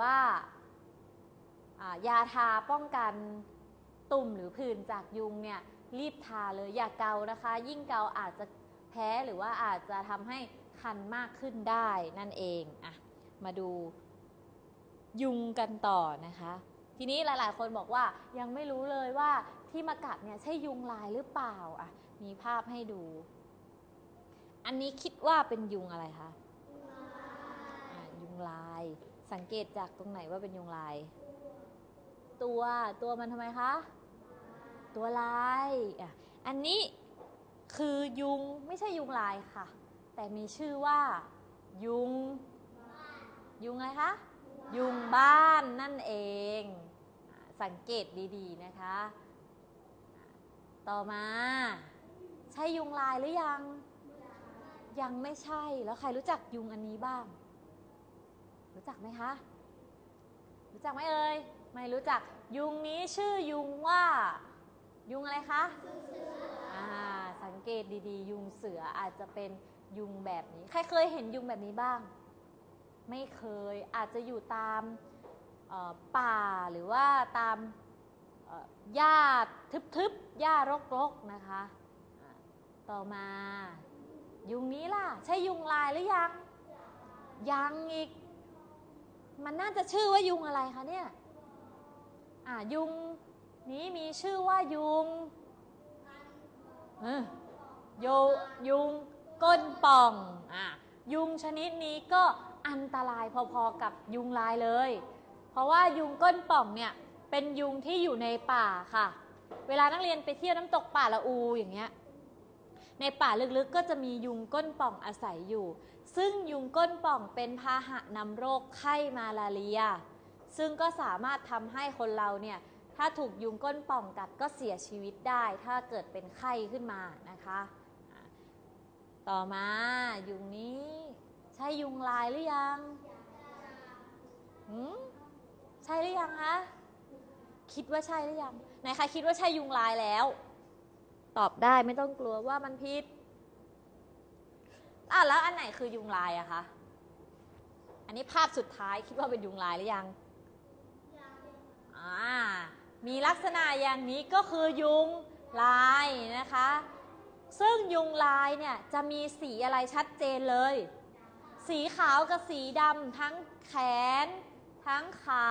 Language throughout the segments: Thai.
ว่าอ่ายาทาป้องกันตุ่มหรือผื่นจากยุงเนี่ยรีบทาเลยอย่าเกานะคะ ยิ่งเกาอาจจะแพ้หรือว่าอาจจะทำให้คันมากขึ้นได้นั่นเองอะมาดูยุงกันต่อนะคะ ทีนี้หลายๆ คนบอกว่ายังไม่รู้เลยว่าที่มากัดเนี่ยใช่ยุงลายหรือเปล่าอะมีภาพให้ดู อันนี้คิดว่าเป็นยุงอะไรคะอะยุงลาย สังเกตจากตรงไหนว่าเป็นยุงลาย ตัวตัวมันทำไมคะ ตัวลายอะอันนี้คือยุงไม่ใช่ยุงลายค่ะ แต่มีชื่อว่า ยุง ยุงอะไรคะ ยุงบ้านนั่นเอง สังเกตดีๆนะคะ ต่อมา ใช่ยุงลายหรือยัง ยังไม่ใช่แล้วใครรู้จักยุงอันนี้บ้าง รู้จักไหมคะ รู้จักไหมเอ่ย ไม่รู้จัก ยุงนี้ชื่อยุงว่า ยุงอะไรคะอ่าสังเกตดีๆ ยุงเสืออาจจะเป็นยุงแบบนี้ ใครเคยเห็นยุงแบบนี้บ้าง ไม่เคย อาจจะอยู่ตามเอ่อป่าหรือว่าตามเอ่อหญ้าทึบๆ หญ้ารกๆ นะคะอ่าต่อมา ยุงนี้ล่ะ ใช่ยุงลายหรือยัง ยังอีก มันน่าจะชื่อว่ายุงอะไรคะเนี่ยอ่ายุงนี้มีชื่อว่ายุงเออยุยุงก้นป่องอ่ายุงชนิดนี้ก็อันตรายพอๆกับยุงลายเลย เพราะว่ายุงก้นป่องเนี่ยเป็นยุงที่อยู่ในป่าค่ะ เวลานักเรียนไปเที่ยวน้ำตกป่าละอูอย่างเงี้ย ในป่าลึกๆก็จะมียุงก้นป่องอาศัยอยู่ ซึ่งยุงก้นป่องเป็นพาหะนำโรคไข้มาลาเรีย ซึ่งก็สามารถทำให้คนเราเนี่ยถ้าถูกยุงก้นป่องกัดก็เสียชีวิตได้ ถ้าเกิดเป็นไข้ขึ้นมานะคะ ต่อมายุงนี้ใช่ยุงลายหรือยังหืมใช่หรือยังคะคิดว่าใช่หรือยังไหนใครคิดว่าใช่ยุงลายแล้ว ตอบได้ไม่ต้องกลัวว่ามันผิดอะแล้วอันไหนคือยุงลายอะคะ อันนี้ภาพสุดท้ายคิดว่าเป็นยุงลายหรือยังอ่ามีลักษณะอย่างนี้ก็คือยุงลายนะคะ ซึ่งยุงลายเนี่ยจะมีสีอะไรชัดเจนเลย สีขาวกับสีดำทั้งแขน ทั้งขา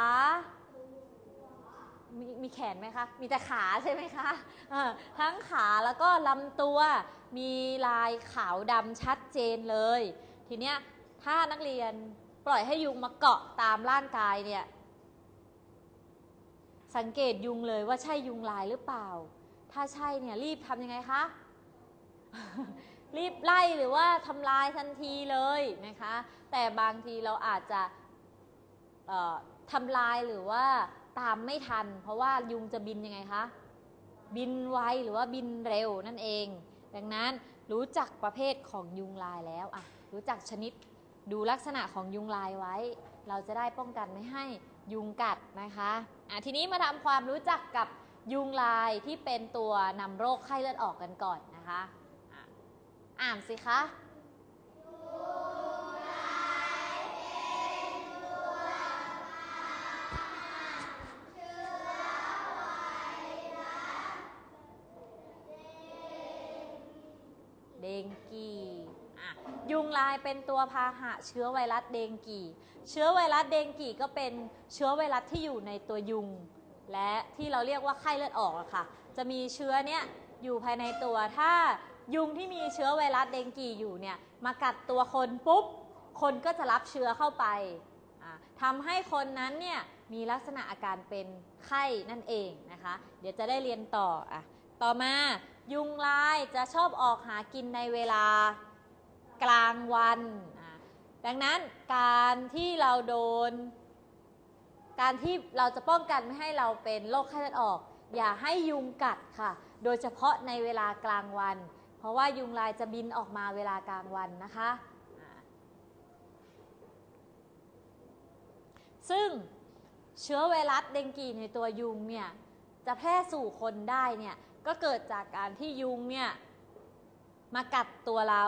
มีมีแขนไหมคะ มีแต่ขาใช่ไหมคะทั้งขาแล้วก็ลำตัวมีลายขาวดำชัดเจนเลย ทีเนี้ยถ้านักเรียนปล่อยให้ยุงมาเกาะตามร่างกายเนี่ย สังเกตยุงเลยว่าใช่ยุงลายหรือเปล่า ถ้าใช่เนี่ยรีบทำยังไงคะ รีบไล่หรือว่าทำลายทันทีเลยนะคะ แต่บางทีเราอาจจะทำลายหรือว่า ตามไม่ทัน เพราะว่ายุงจะบินยังไงคะ บินไวหรือว่าบินเร็วนั่นเอง ดังนั้นรู้จักประเภทของยุงลายแล้วอะรู้จักชนิดดูลักษณะของยุงลายไว้ เราจะได้ป้องกันไม่ให้ยุงกัดนะคะอะทีนี้มาทำความรู้จักกับยุงลายที่เป็นตัวนำโรคไข้เลือดออกกันก่อนนะคะอะอ่านสิคะ ลายเป็นตัวพาหะเชื้อไวรัสเดงกีเชื้อไวรัสเดงกีก็เป็นเชื้อไวรัสที่อยู่ในตัวยุง และที่เราเรียกว่าไข้เลือดออกอะค่ะ จะมีเชื้อเนี้ยอยู่ภายในตัว ถ้ายุงที่มีเชื้อไวรัสเดงกีอยู่เนี่ยมากัดตัวคนปุ๊บ คนก็จะรับเชื้อเข้าไปอะทำให้คนนั้นเนี่ยมีลักษณะอาการเป็นไข้นั่นเองนะคะ เดี๋ยวจะได้เรียนต่ออะต่อมายุงลายจะชอบออกหากินในเวลา กลางวัน ดังนั้นการที่เราโดน การที่เราจะป้องกันไม่ให้เราเป็นโรคไข้เลือดออก อย่าให้ยุงกัดค่ะ โดยเฉพาะในเวลากลางวัน เพราะว่ายุงลายจะบินออกมาเวลากลางวันนะคะ ซึ่งเชื้อไวรัสเดงกีในตัวยุงเนี่ยจะแพร่สู่คนได้เนี่ยก็เกิดจากการที่ยุงเนี่ยมากัดตัวเรา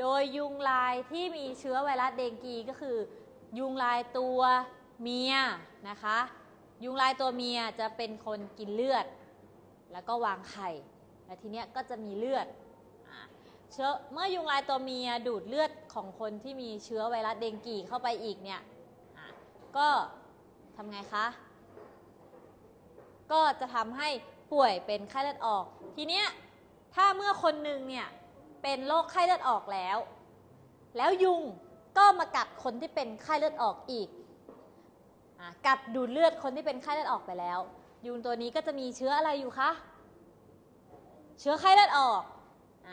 โดยยุงลายที่มีเชื้อไวรัสเดงกีก็คือ ยุงลายตัวเมียนะคะ ยุงลายตัวเมียจะเป็นคนกินเลือด แล้วก็วางไข่แล้วทีเนี้ยก็จะมีเลือดเชื้อเมื่อยุงลายตัวเมียดูดเลือดของคนที่มีเชื้อไวรัสเดงกีเข้าไปอีกเนี่ยก็ทำไงคะ ก็จะทำให้ป่วยเป็นไข้เลือดออก ทีเนี้ยถ้าเมื่อคนหนึ่งเนี่ย เป็นโรคไข้เลือดออกแล้ว แล้วยุงก็มากัดคนที่เป็นไข้เลือดออกอีกอกัดดูดเลือดคนที่เป็นไข้เลือดออกไปแล้ว ยุงตัวนี้ก็จะมีเชื้ออะไรอยู่คะ เชื้อไข้เลือดออกอ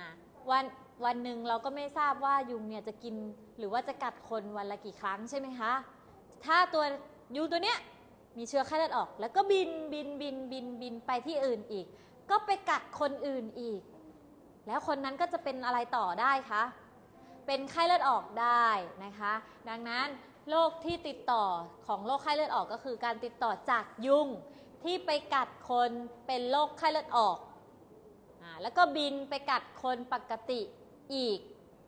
วันวันหนึ่งเราก็ไม่ทราบว่ายุงเนี่ยจะกินหรือว่าจะกัดคนวันละกี่ครั้งใช่ไหมคะ ถ้าตัวยุงตัวเนี้ยมีเชื้อไข้เลือดออก แล้วก็บินบินบินบินบินไปที่อื่นอีก ก็ไปกัดคนอื่นอีก แล้วคนนั้นก็จะเป็นอะไรต่อได้คะ เป็นไข้เลือดออกได้นะคะ ดังนั้นโรคที่ติดต่อของโรคไข้เลือดออกก็คือการติดต่อจากยุงที่ไปกัดคนเป็นโรคไข้เลือดออกอแล้วก็บินไปกัดคนปกติอีก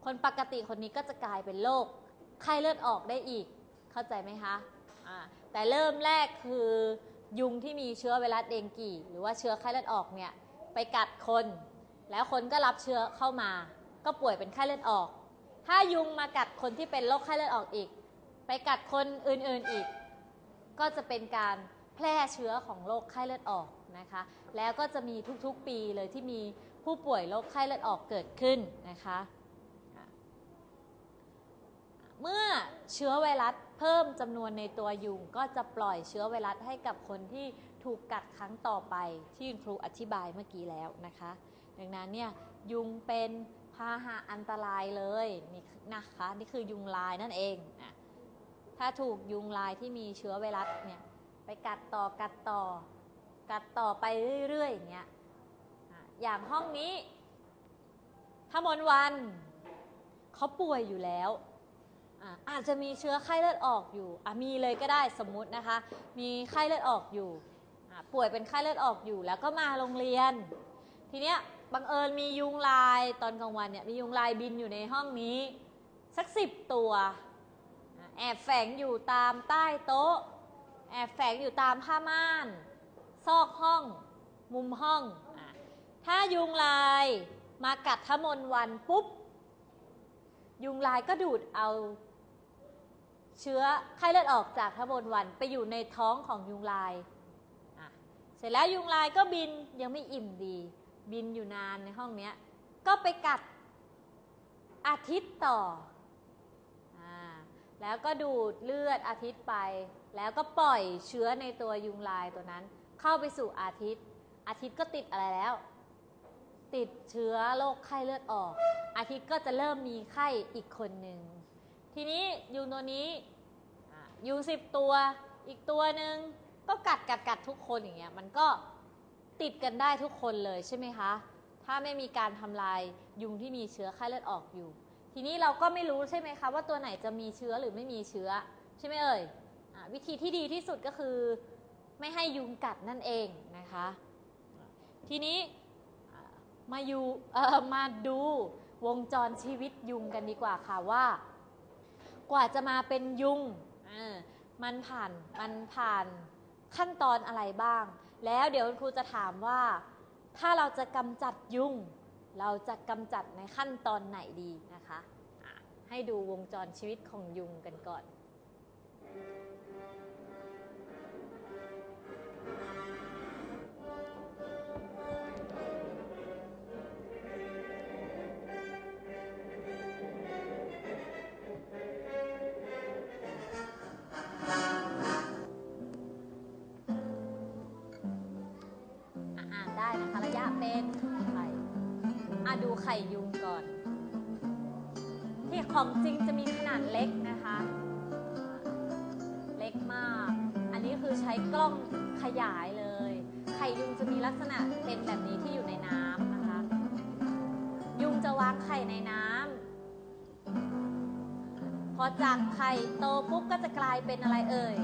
คนปกติคนนี้ก็จะกลายเป็นโรคไข้เลือดออกได้อีก เข้าใจไหมคะอ่าแต่เริ่มแรกคือยุงที่มีเชื้อไวรัสเดงกีหรือว่าเชื้อไข้เลือดออกเนี่ยไปกัดคน แล้วคนก็รับเชื้อเข้ามา ก็ป่วยเป็นไข้เลือดออก ถ้ายุงมากัดคนที่เป็นโรคไข้เลือดออกอีก ไปกัดคนอื่นๆอีก ก็จะเป็นการแพร่เชื้อของโรคไข้เลือดออกนะคะ แล้วก็จะมีทุกๆปีเลยที่มีผู้ป่วยโรคไข้เลือดออกเกิดขึ้นนะคะ เมื่อเชื้อไวรัสเพิ่มจำนวนในตัวยุง ก็จะปล่อยเชื้อไวรัสให้กับคนที่ถูกกัดครั้งต่อไปที่คุณครูอธิบายเมื่อกี้แล้วนะคะ ดังนั้นเนี่ยยุงเป็นพาหะอันตรายเลยนี่นะคะนี่คือยุงลายนั่นเองนะถ้าถูกยุงลายที่มีเชื้อไวรัสเนี่ยไปกัดต่อกัดต่อ กัดต่อไปเรื่อยๆอย่างเงี้ยอย่างห้องนี้ถ้ามนวันเขาป่วยอยู่แล้วอาจจะมีเชื้อไข้เลือดออกอยู่อะมีเลยก็ได้สมมุตินะคะ มีไข้เลือดออกอยู่ ป่วยเป็นไข้เลือดออกอยู่แล้วก็มาโรงเรียน ทีเนี้ย บังเอิญมียุงลายตอนกลางวันเนี่ยมียุงลายบินอยู่ในห้องนี้ สักสิบตัว แอบแฝงอยู่ตามใต้โต๊ะ แอบแฝงอยู่ตามผ้าม่าน ซอกห้อง มุมห้องอถ้ายุงลายมากัดทมนวันปุ๊บ ยุงลายก็ดูดเอา เชื้อไข้เลือดออกจากทมนวันไปอยู่ในท้องของยุงลายเสร็จแล้วยุงลายก็บินยังไม่อิ่มดี บินอยู่นานในห้องเนี้ย ก็ไปกัดอาทิตย์ต่ออแล้วก็ดูดเลือดอาทิตย์ไป แล้วก็ปล่อยเชื้อในตัวยุงลายตัวนั้น เข้าไปสู่อาทิตย์ อาทิตย์ก็ติดอะไรแล้ว ติดเชื้อโรคไข้เลือดออก อาทิตย์ก็จะเริ่มมีไข้อีกคนหนึ่ง ทีนี้ยุงตัวนี้ยุงสิบตัว อีกตัวหนึ่งก็กัดกัดกัดทุกคนอย่างเงี้ย มันก็ ติดกันได้ทุกคนเลยใช่ไหมคะ ถ้าไม่มีการทำลายยุงที่มีเชื้อไข้เลือดออกอยู่ ทีนี้เราก็ไม่รู้ใช่ไหมคะว่าตัวไหนจะมีเชื้อหรือไม่มีเชื้อใช่ไหมเอ่ยอวิธีที่ดีที่สุดก็คือไม่ให้ยุงกัดนั่นเองนะคะ ทีนี้มาอยู่เออมาดูวงจรชีวิตยุงกันดีกว่าค่ะว่า กว่าจะมาเป็นยุงมันผ่านมันผ่านขั้นตอนอะไรบ้าง แล้วเดี๋ยวคุณครูจะถามว่า ถ้าเราจะกำจัดยุง เราจะกำจัดในขั้นตอนไหนดีนะคะอะให้ดูวงจรชีวิตของยุงกันก่อน เป็นไข่อะดูไข่ยุงก่อน ที่ของจริงจะมีขนาดเล็กนะคะอะเล็กมาก อันนี้คือใช้กล้องขยายเลย ไข่ยุงจะมีลักษณะเป็นแบบนี้ที่อยู่ในน้ำนะคะ ยุงจะวางไข่ในน้ำพอจากไข่โตปุ๊บก็จะกลายเป็นอะไรเอ่ย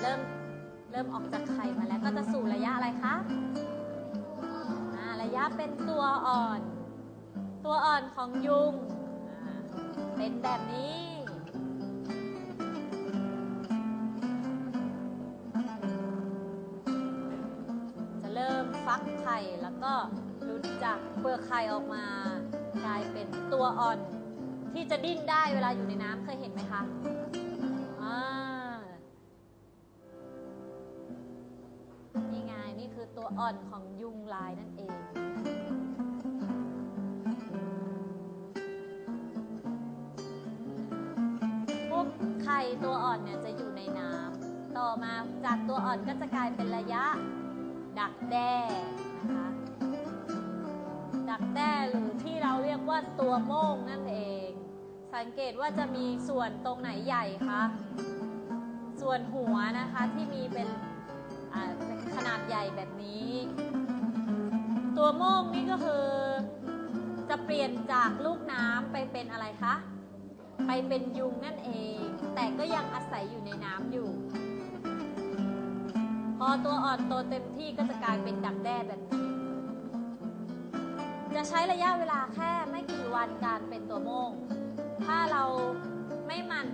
เริ่ม เริ่มออกจากไข่มาแล้วก็จะสู่ระยะอะไรคะระยะเป็นตัวอ่อน ตัวอ่อนของยุง เป็นแบบนี้ฟักไข่แล้วก็หลุดจากเปลือกไข่ออกมากลายเป็นตัวอ่อน ที่จะดิ้นได้เวลาอยู่ในน้ำเคยเห็นไหมคะ อ่อนของยุงลายนั่นเองพวกไข่ตัวอ่อนเนี่ยจะอยู่ในน้ำต่อมาจากตัวอ่อนก็จะกลายเป็นระยะ ดักแด้นะคะดักแด้หรือที่เราเรียกว่าตัวโม่งนั่นเอง สังเกตว่าจะมีส่วนตรงไหนใหญ่คะส่วนหัวนะคะที่มีเป็น ขนาดใหญ่แบบนี้ ตัวโม่งนี่ก็คือ จะเปลี่ยนจากลูกน้ำไปเป็นอะไรคะ ไปเป็นยุงนั่นเอง แต่ก็ยังอาศัยอยู่ในน้ำอยู่ พอตัวอ่อนโตเต็มที่ก็จะกลายเป็นดักแด้แบบนี้ จะใช้ระยะเวลาแค่ไม่กี่วันการเป็นตัวโม่ง ถ้าเราไม่มัน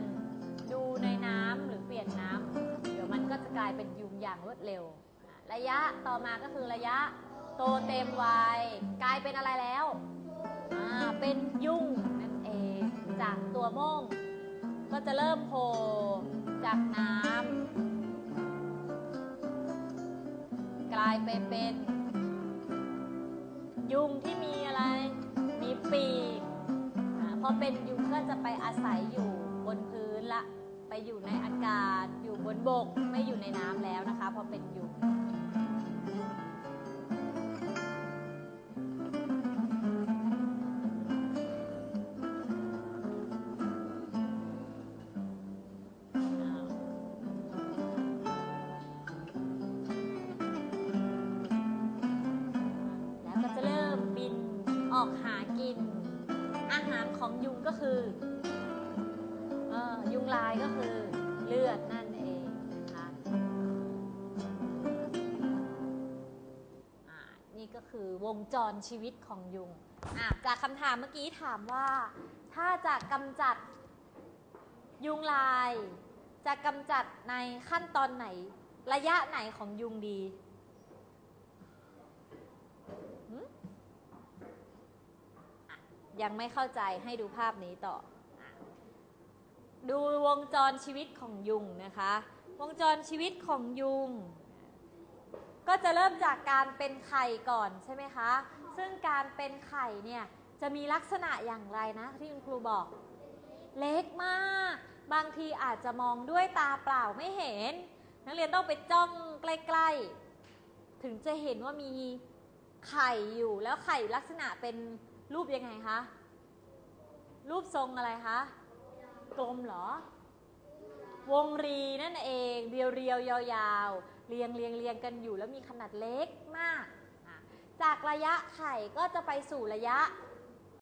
ดูในน้ำหรือเปลี่ยนน้ำ ก็จะกลายเป็นยุงอย่างรวดเร็ว ระยะต่อมาก็คือระยะโตเต็มวัยกลายเป็นอะไรแล้ว เป็นยุงนั่นเอง จากตัวโม่งก็จะเริ่มโผล่จากน้ำกลายไปเป็น ยุงที่มีอะไร มีปีกอพอเป็นยุงก็จะไปอาศัยอยู่บนพื้นละ ไปอยู่ในอากาศ อยู่บนบก ไม่อยู่ในน้ำแล้วนะคะ พอเป็นยุงแล้วก็จะเริ่มบินออกหากิน อาหารของยุงก็คือเออ ยุงลายก็คือเลือดนั่นเองนะคะนี่ก็คือวงจรชีวิตของยุงจากคำถามเมื่อกี้ถามว่า ถ้าจะกำจัดยุงลาย จะกำจัดในขั้นตอนไหนระยะไหนของยุงดียังไม่เข้าใจให้ดูภาพนี้ต่อ ดูวงจรชีวิตของยุงนะคะ วงจรชีวิตของยุง ก็จะเริ่มจากการเป็นไข่ก่อนใช่ไหมคะ ซึ่งการเป็นไข่เนี่ยจะมีลักษณะอย่างไรนะ ที่คุณครูบอก เล็กมาก บางทีอาจจะมองด้วยตาเปล่าไม่เห็น นักเรียนต้องไปจ้องใกล้ๆ ถึงจะเห็นว่ามีไข่อยู่แล้วไข่ลักษณะเป็นรูปยังไงคะ รูปทรงอะไรคะ กลมเหรอ วงรีนั่นเอง เรียวเรียวๆยาวๆ เรียงเรียงเรียงกันอยู่แล้วมีขนาดเล็กมาก จากระยะไข่ก็จะไปสู่ระยะ